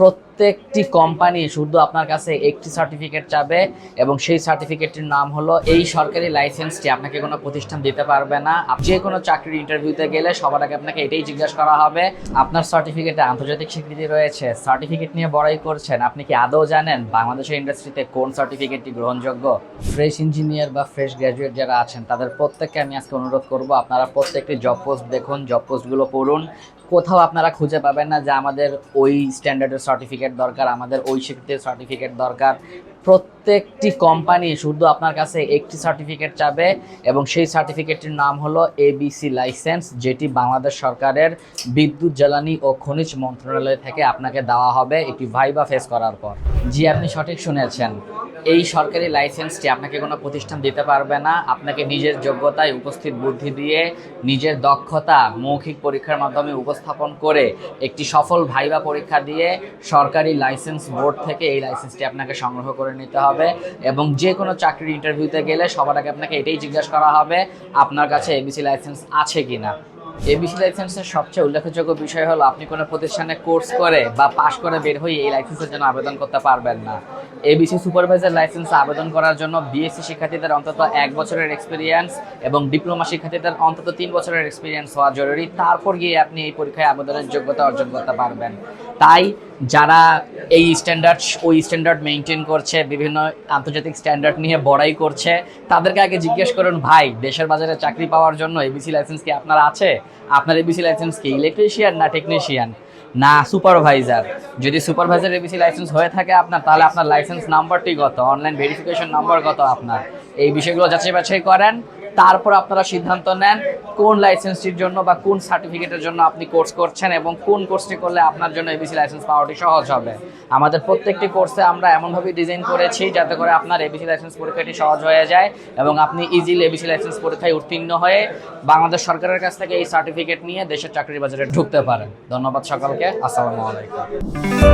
প্রত্যেকটি কোম্পানি শুধু আপনার কাছে একটি সার্টিফিকেট চাবে এবং সেই সার্টিফিকেটটির নাম হলো, এই সরকারি লাইসেন্সটি আপনাকে কোনো প্রতিষ্ঠান দিতে পারবে না। যে কোনো চাকরির ইন্টারভিউতে গেলে সবার আগে আপনাকে এটাই জিজ্ঞাসা করা হবে, আপনার সার্টিফিকেটে আন্তর্জাতিক স্বীকৃতি রয়েছে। সার্টিফিকেট নিয়ে বড়াই করছেন। আপনি কি আদৌ জানেন বাংলাদেশের ইন্ডাস্ট্রিতে কোন সার্টিফিকেটটি গ্রহণযোগ্য? ফ্রেশ ইঞ্জিনিয়ার বা ফ্রেশ গ্র্যাজুয়েট যারা আছেন, তাদের প্রত্যেককে আমি আজকে অনুরোধ করব, আপনারা প্রত্যেকটি জব পোস্ট দেখুন জব পোস্টগুলো পড়ুন। কোথাও আপনারা খুঁজে পাবেন না যে আমাদের ওই স্ট্যান্ডার্ডের সার্টিফিকেট দরকার, আমাদের ওই স্বীকৃতির সার্টিফিকেট দরকার। প্রত্যেকটি কোম্পানি শুধু আপনার কাছে একটি সার্টিফিকেট চাবে এবং সেই সার্টিফিকেটটির নাম হলো এবিসি লাইসেন্স যেটি বাংলাদেশ সরকারের বিদ্যুৎ, জ্বালানি ও খনিজ মন্ত্রণালয় থেকে আপনাকে দেওয়া হবে। একটি ভাইবা ফেস করার পর। জি, আপনি সঠিক শুনেছেন। এই সরকারি লাইসেন্সটি আপনাকে কোনো প্রতিষ্ঠান দিতে পারবে না। আপনাকে নিজের যোগ্যতায় উপস্থিত বুদ্ধি দিয়ে নিজের দক্ষতা, মৌখিক পরীক্ষার মাধ্যমে উপস্থাপন করে একটি সফল ভাইবা পরীক্ষা দিয়ে সরকারি লাইসেন্স বোর্ড থেকে এই লাইসেন্সটি আপনাকে সংগ্রহ করে নিতে হবে এবং যে কোনো চাকরির ইন্টারভিউতে গেলে সবার আগে আপনাকে এটাই জিজ্ঞাসা করা হবে, আপনার কাছে এবিসি লাইসেন্স আছে কিনা। এবিসি লাইসেন্সের সবচেয়ে উল্লেখযোগ্য বিষয় হলো, আপনি কোনো প্রতিষ্ঠানে কোর্স করে বা পাশ করে বের হয়ে এই লাইসেন্সের জন্য আবেদন করতে পারবেন না। এবিসি সুপারভাইজার লাইসেন্স আবেদন করার জন্য বিএসসি শিক্ষার্থীদের অন্তত এক বছরের এক্সপিরিয়েন্স এবং ডিপ্লোমা শিক্ষার্থীদের অন্তত তিন বছরের এক্সপিরিয়েন্স হওয়া জরুরি। তারপর গিয়ে আপনি এই পরীক্ষায় আবেদনের যোগ্যতা অর্জন করতে পারবেন। তাই যারা এই স্ট্যান্ডার্ড ওই স্ট্যান্ডার্ড মেনটেন করছে, বিভিন্ন আন্তর্জাতিক স্ট্যান্ডার্ড নিয়ে বড়াই করছে, তাদেরকে আগে জিজ্ঞেস করুন, ভাই, দেশের বাজারে চাকরি পাওয়ার জন্য এবিসি লাইসেন্স কি আপনার আছে? আপনার এবিসি লাইসেন্স কি? ইলেকট্রিশিয়ান না টেকনিশিয়ান না সুপারভাইজার যদি supervisor A B C license হয়ে থাকে আপনার, তাহলে আপনার লাইসেন্স নাম্বারটি কত? অনলাইন ভেরিফিকেশন নাম্বার কত আপনার? এই বিষয়গুলো যাচাই বাছাই করেন। তারপর আপনারা সিদ্ধান্ত নেন কোন লাইসেন্সটির জন্য বা কোন সার্টিফিকেটের জন্য আপনি কোর্স করছেন এবং কোন কোর্সটি করলে আপনার জন্য এবিসি লাইসেন্স পাওয়াটি সহজ হবে। আমাদের প্রত্যেকটি কোর্সে আমরা এমনভাবে ডিজাইন করেছি যাতে করে আপনার এবিসি লাইসেন্স পরীক্ষাটি সহজ হয়ে যায় এবং আপনি ইজিলি এবিসি লাইসেন্স পরীক্ষায় উত্তীর্ণ হয়ে বাংলাদেশ সরকারের কাছ থেকে এই সার্টিফিকেট নিয়ে দেশের চাকরির বাজারে ঢুকতে পারেন। ধন্যবাদ সকলকে। আসসালামু আলাইকুম।